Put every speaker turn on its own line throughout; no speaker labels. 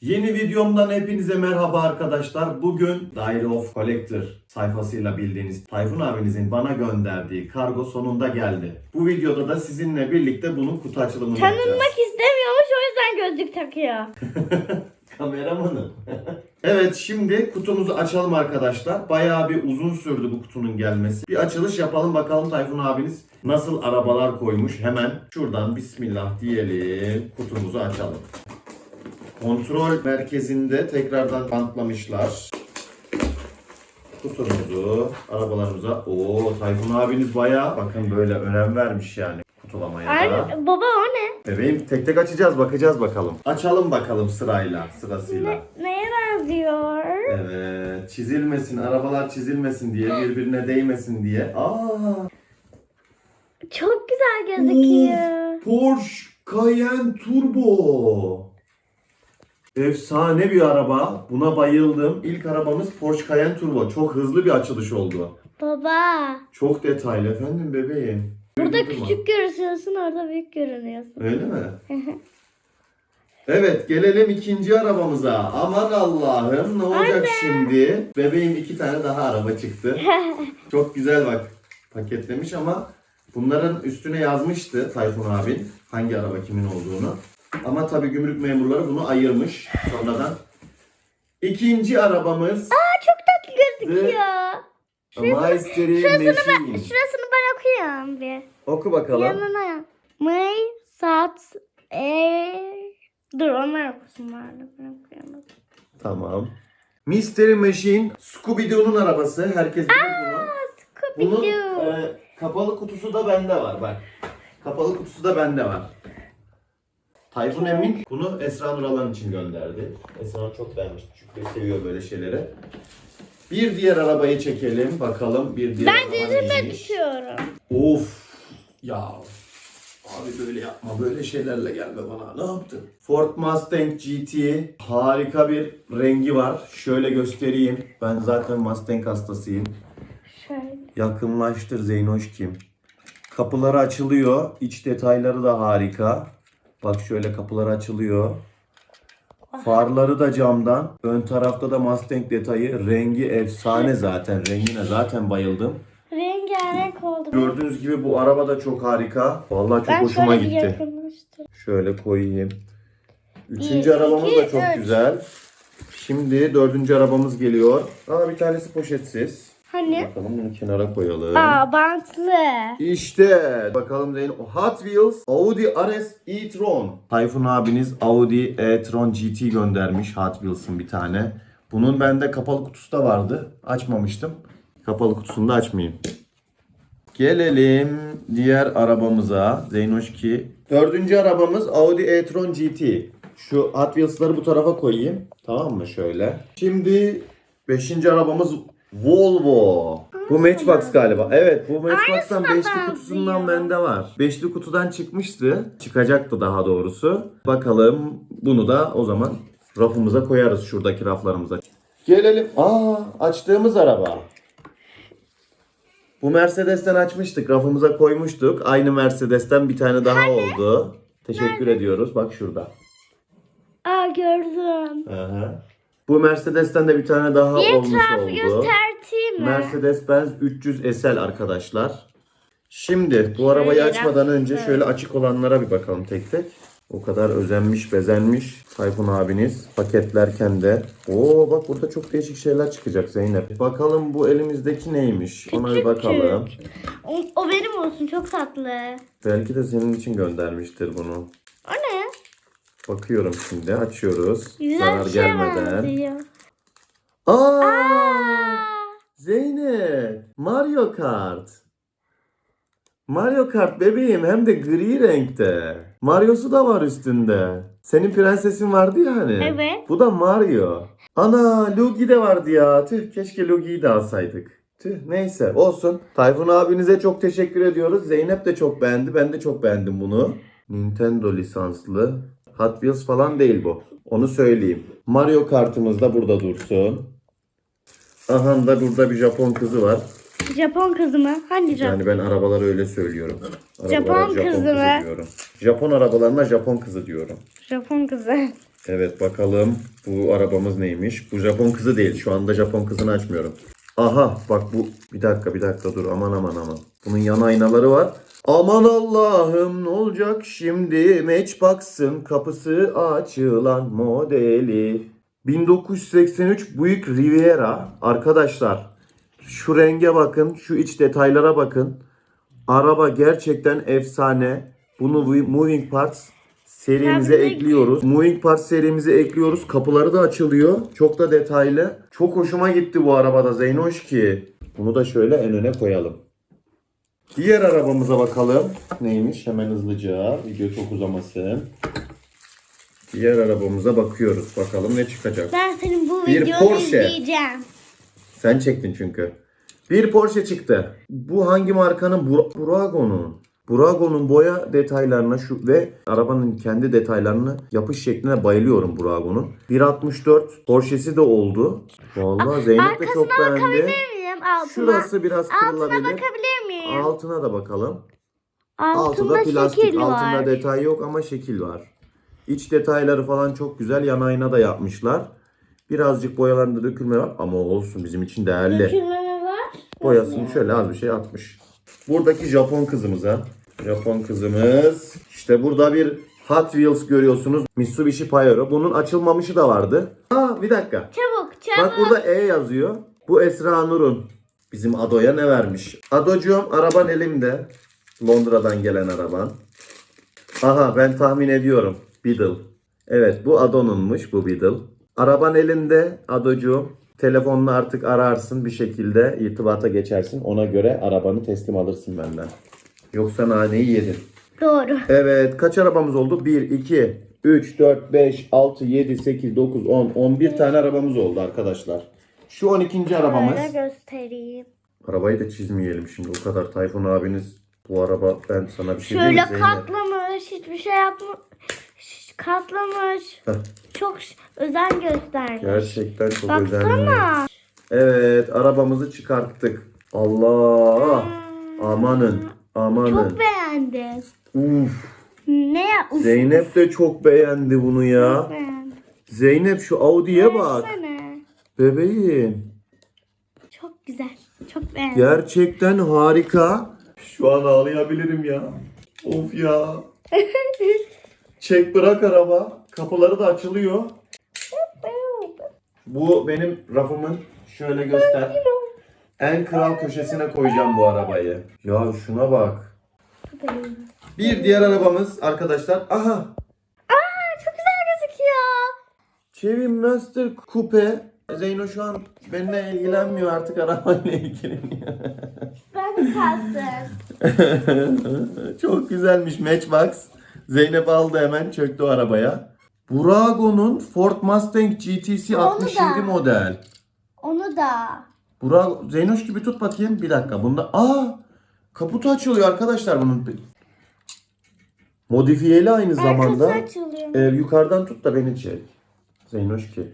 Yeni videomdan hepinize merhaba arkadaşlar. Bugün Diary of Collector sayfasıyla bildiğiniz Tayfun abinizin bana gönderdiği kargo sonunda geldi. Bu videoda da sizinle birlikte bunun kutu açılımını yapacağız.
Tanınmak istemiyormuş o yüzden gözlük takıyor.
Kameramanım. evet şimdi kutumuzu açalım arkadaşlar. Bayağı bir uzun sürdü bu kutunun gelmesi. Bir açılış yapalım bakalım Tayfun abiniz nasıl arabalar koymuş. Hemen şuradan bismillah diyelim kutumuzu açalım. Kontrol merkezinde tekrardan bantlamışlar. Kutumuzu arabalarımıza. Oo Tayfun abiniz bayağı bakın böyle önem vermiş yani kutulamaya da.
Ay, baba o ne?
Bebeğim tek tek açacağız bakacağız bakalım. Açalım bakalım sırayla sırasıyla.
ne? Neye benziyor?
Evet çizilmesin arabalar çizilmesin diye birbirine değmesin diye. Aa
Çok güzel gözüküyor.
Porsche Cayenne Turbo. Efsane bir araba. Buna bayıldım. İlk arabamız Porsche Cayenne Turbo. Çok hızlı bir açılış oldu.
Baba.
Çok detaylı efendim bebeğim.
Burada
Duydun mu?
küçük görünüyorsun orada büyük görünüyorsun.
Öyle mi? Evet gelelim ikinci arabamıza. Aman Allah'ım ne olacak şimdi? Bebeğim iki tane daha araba çıktı. Çok güzel bak paketlemiş ama bunların üstüne yazmıştı Tayfun abin hangi araba kimin olduğunu. Ama tabii gümrük memurları bunu ayırmış sonradan. İkinci arabamız
Aa çok tatlı gözüküyor.
Maestri
Şurasını ben,
Machine.
şurasını ben okuyayım bir.
Oku bakalım.
Yanına. May, Sat, Air. Dur onlar okusunlar. Ben okuyamadım.
Tamam. Mystery Machine Scooby-Doo'nun arabası. Herkes bilir bunu. Bunun
Scooby-Doo.
e, kapalı kutusu da bende var bak. Kapalı kutusu da bende var. Tayfun Emin bunu Esra Nuralan için gönderdi. Esra çok beğenmiş çünkü seviyor böyle şeyleri. Bir diğer arabayı çekelim bakalım bir diğer
Ben
araba
dizime
neymiş?
tutuyorum.
Of ya abi böyle yapma böyle şeylerle gelme bana ne yaptın? Ford Mustang GT harika bir rengi var. Şöyle göstereyim. Ben zaten Mustang hastasıyım.
Şöyle.
Yakınlaştır Zeynoş kim? Kapıları açılıyor. İç detayları da harika. Bak şöyle kapıları açılıyor. Farları da camdan. Ön tarafta da Mustang detayı. Rengi efsane zaten. Rengine zaten bayıldım.
Rengarenk oldu.
Gördüğünüz gibi bu araba da çok harika. Vallahi çok
ben
hoşuma
şöyle
gitti.
yakınlaştır.
Şöyle koyayım. Üçüncü
Bir,
arabamız
iki,
da çok
üç.
güzel. Şimdi dördüncü arabamız geliyor. Aa bir tanesi poşetsiz.
Hani?
Bakalım bunu kenara koyalım.
Aa bantlı.
İşte bakalım Zeyn Hot Wheels Audi RS e-tron. Tayfun abiniz Audi e-tron GT göndermiş Hot Wheels'ın bir tane. Bunun bende kapalı kutusu da vardı. Açmamıştım. Kapalı kutusunu da açmayayım. Gelelim diğer arabamıza. Zeynoş ki. Dördüncü arabamız Audi e-tron GT. Şu Hot Wheels'ları bu tarafa koyayım. Tamam mı şöyle. Şimdi beşinci arabamız Volvo. Bu Matchbox galiba. Evet bu Matchbox'tan
Aynısına
beşli kutusundan bende var. Beşli kutudan çıkmıştı. Çıkacaktı daha doğrusu. Bakalım bunu da o zaman rafımıza koyarız şuradaki raflarımıza. Gelelim. Aa açtığımız araba. Bu Mercedes'ten açmıştık. Rafımıza koymuştuk. Aynı Mercedes'ten bir tane daha oldu. Teşekkür ediyoruz. Bak şurada.
Aa gördüm.
Aha. Bu Mercedes'ten de bir tane daha
Bir
olmuş oldu.
gösterteyim mi?
Mercedes-Benz 300 SL arkadaşlar. Şimdi bu arabayı
Şöyle
açmadan önce
yaptım.
şöyle açık olanlara bir bakalım tek tek. O kadar özenmiş, bezenmiş Tayfun abiniz paketlerken de. Oo bak burada çok değişik şeyler çıkacak Zeynep. Bakalım bu elimizdeki neymiş? Ona bir
Küçük
bakalım.
O, o benim olsun çok tatlı.
Belki de senin için göndermiştir bunu. Bakıyorum şimdi açıyoruz.
Güzel
Zarar
bir şeye
gelmeden.
benziyor.
Aa, Zeynep, Mario Kart. Mario Kart bebeğim hem de gri renkte. Mario'su da var üstünde. Senin prensesin vardı ya hani.
Evet.
Bu da Mario. Ana Luigi de vardı ya. Tüh keşke Luigi'yi de alsaydık. Tüh neyse olsun. Tayfun abinize çok teşekkür ediyoruz. Zeynep de çok beğendi. Ben de çok beğendim bunu. Nintendo lisanslı. Hot Wheels falan değil bu. Onu söyleyeyim. Mario kartımız da burada dursun. Aha da burada bir Japon kızı var.
Japon kızı mı? Hangi Japon?
Yani ben arabalara öyle söylüyorum. Arabalara
Japon kızı mı?
diyorum. Japon arabalarına Japon kızı diyorum.
Japon kızı.
Evet bakalım bu arabamız neymiş? Bu Japon kızı değil. Şu anda Japon kızını açmıyorum. Aha bak bu bir dakika bir dakika dur aman aman aman. Bunun yan aynaları var. Aman Allah'ım ne olacak şimdi Matchbox'ın kapısı açılan modeli. 1983 Buick Riviera. Arkadaşlar şu renge bakın, şu iç detaylara bakın. Araba gerçekten efsane. Bunu Moving Parts serimize
Tabii ki.
ekliyoruz. Moving Parts serimize ekliyoruz. Kapıları da açılıyor. Çok da detaylı. Çok hoşuma gitti bu arabada Zeynoş ki. Bunu da şöyle en öne koyalım. Diğer arabamıza bakalım. Neymiş? Hemen hızlıca. Video çok uzamasın. Diğer arabamıza bakıyoruz. Bakalım ne çıkacak.
Ben senin bu
Bir
videonu
Porsche.
izleyeceğim.
Sen çektin çünkü. Bir Porsche çıktı. Bu hangi markanın? Bur- Burago'nun. Burago'nun boya detaylarına şu ve arabanın kendi detaylarını yapış şekline bayılıyorum Burago'nun. 1.64 Porsche'si de oldu. Vallahi Zeynep de çok beğendi.
Bakabilir miyim altına?
Şurası biraz
Altına
kırılabilir.
bakabilir?
Altına da bakalım.
Altında,
Altında plastik, altında
var.
detay yok ama şekil var. İç detayları falan çok güzel. Yan ayna da yapmışlar. Birazcık boyalarında dökülme var ama olsun bizim için değerli.
Dökülme var.
Boyasını şöyle az bir şey atmış. Buradaki Japon kızımıza. Japon kızımız. İşte burada bir Hot Wheels görüyorsunuz. Mitsubishi Pajero. Bunun açılmamışı da vardı. Aa bir dakika.
Çabuk çabuk.
Bak burada E yazıyor. Bu Esra Nur'un. Bizim Ado'ya ne vermiş? Adocuğum araban elimde. Londra'dan gelen araban. Aha ben tahmin ediyorum. Beetle. Evet bu Ado'nunmuş bu Beetle. Araban elinde Adocuğum. Telefonla artık ararsın bir şekilde irtibata geçersin. Ona göre arabanı teslim alırsın benden. Yoksa naneyi yedin.
Doğru.
Evet kaç arabamız oldu? 1, 2, 3, 4, 5, 6, 7, 8, 9, 10, 11 tane arabamız oldu arkadaşlar. Şu 12. arabamız.
Böyle göstereyim.
Arabayı da çizmeyelim şimdi. O kadar Tayfun abiniz bu araba ben sana bir şey diyeyim mi
Şöyle
Zeynep?
katlamış. Hiçbir şey yapma. Şş, Katlamış.
Heh.
Çok özen göstermiş.
Gerçekten çok özenli.
Baksana.
Evet arabamızı çıkarttık. Allah. Amanın. Amanın.
Çok beğendim.
Uf.
Ne ya? Uf,
Zeynep de çok beğendi bunu ya.
beğendim.
Zeynep şu Audi'ye bak.
Versene.
Bebeğim.
Çok güzel. Çok beğendim.
Gerçekten harika. Şu an ağlayabilirim ya. Of ya. Çek bırak araba. Kapıları da açılıyor. Bu benim rafımın şöyle göster. En kral köşesine koyacağım bu arabayı. Ya şuna bak. Bir diğer arabamız arkadaşlar. Aha.
Çok güzel gözüküyor.
Chevy Master Coupe. Zeyno şu an benimle ilgilenmiyor artık arabayla ilgileniyor.
Ben kalsın.
Çok güzelmiş Matchbox. Zeynep aldı hemen çöktü arabaya. Burago'nun Ford Mustang GTC
Onu
67
da.
model.
Onu da.
Burago, Zeynoş gibi tut bakayım. Bir dakika. Bunda aa kaputu açılıyor arkadaşlar bunun. Modifiyeli aynı zamanda.
Arkası açılıyor.
Ee, yukarıdan tut da beni çek. Zeynoş ki.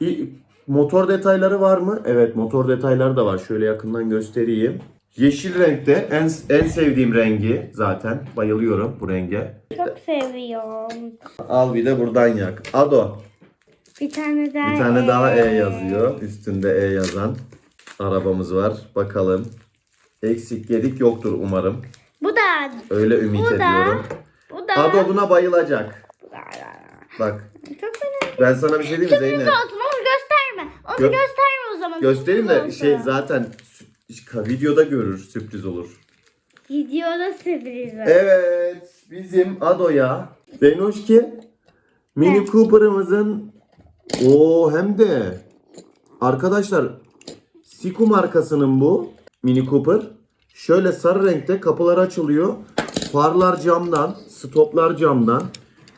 İ- motor detayları var mı? Evet motor detayları da var. Şöyle yakından göstereyim. Yeşil renkte en, en sevdiğim rengi zaten. Bayılıyorum bu renge.
Çok seviyorum.
Al bir de buradan yak. Ado.
Bir tane daha.
Bir tane daha E
ee,
yazıyor. Üstünde E yazan arabamız var. Bakalım. Eksik gedik yoktur umarım.
Bu da.
Öyle ümit
Bu da.
ediyorum.
Bu da.
Ado buna bayılacak. Bak
Çok önemli.
ben sana bir şey diyeyim mi Zeynep?
olsun onu
Gö-
gösterme o zaman.
Göstereyim de şey zaten sü- videoda görür sürpriz olur.
Videoda sürpriz var.
Evet bizim Ado'ya Zeynoşki Mini Cooper'ımızın o hem de arkadaşlar Siku markasının bu Mini Cooper. Şöyle sarı renkte kapılar açılıyor. Farlar camdan, stoplar camdan.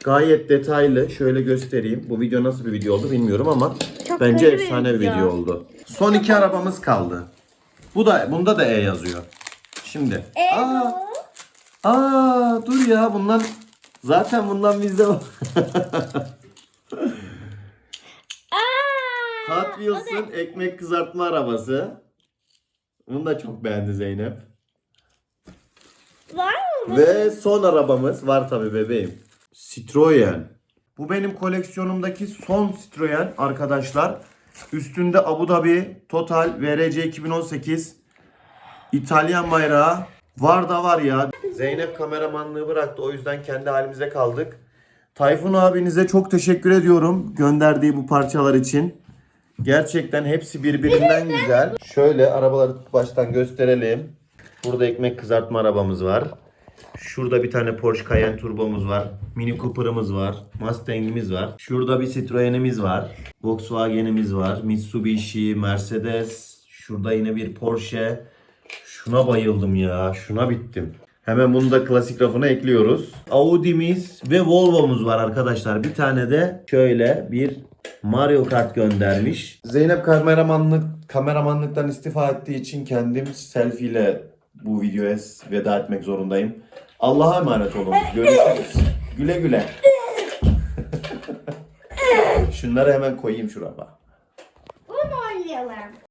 Gayet detaylı. Şöyle göstereyim. Bu video nasıl bir video oldu bilmiyorum ama
Çok
bence efsane bir
video.
video oldu. Son iki arabamız kaldı. Bu da bunda da E yazıyor. Şimdi.
E
Aa, aa dur ya bundan zaten bundan bizde var. Hot Wheels'ın ekmek kızartma arabası. Bunu da çok beğendi Zeynep.
var mı?
Ve son arabamız var tabi bebeğim. Citroen. Bu benim koleksiyonumdaki son Citroen arkadaşlar. Üstünde Abu Dhabi Total VRC 2018 İtalyan bayrağı var da var ya. Zeynep kameramanlığı bıraktı o yüzden kendi halimize kaldık. Tayfun abinize çok teşekkür ediyorum gönderdiği bu parçalar için. Gerçekten hepsi birbirinden güzel. Şöyle arabaları baştan gösterelim. Burada ekmek kızartma arabamız var. Şurada bir tane Porsche Cayenne turbomuz var. Mini Cooper'ımız var. Mustang'imiz var. Şurada bir Citroen'imiz var. Volkswagen'imiz var. Mitsubishi, Mercedes. Şurada yine bir Porsche. Şuna bayıldım ya. Şuna bittim. Hemen bunu da klasik rafına ekliyoruz. Audi'miz ve Volvo'muz var arkadaşlar. Bir tane de şöyle bir Mario Kart göndermiş. Zeynep kameramanlık kameramanlıktan istifa ettiği için kendim selfie ile bu videoya veda etmek zorundayım. Allah'a emanet olun. Görüşürüz. Güle güle. Şunları hemen koyayım şuraya.
Bunu oynayalım.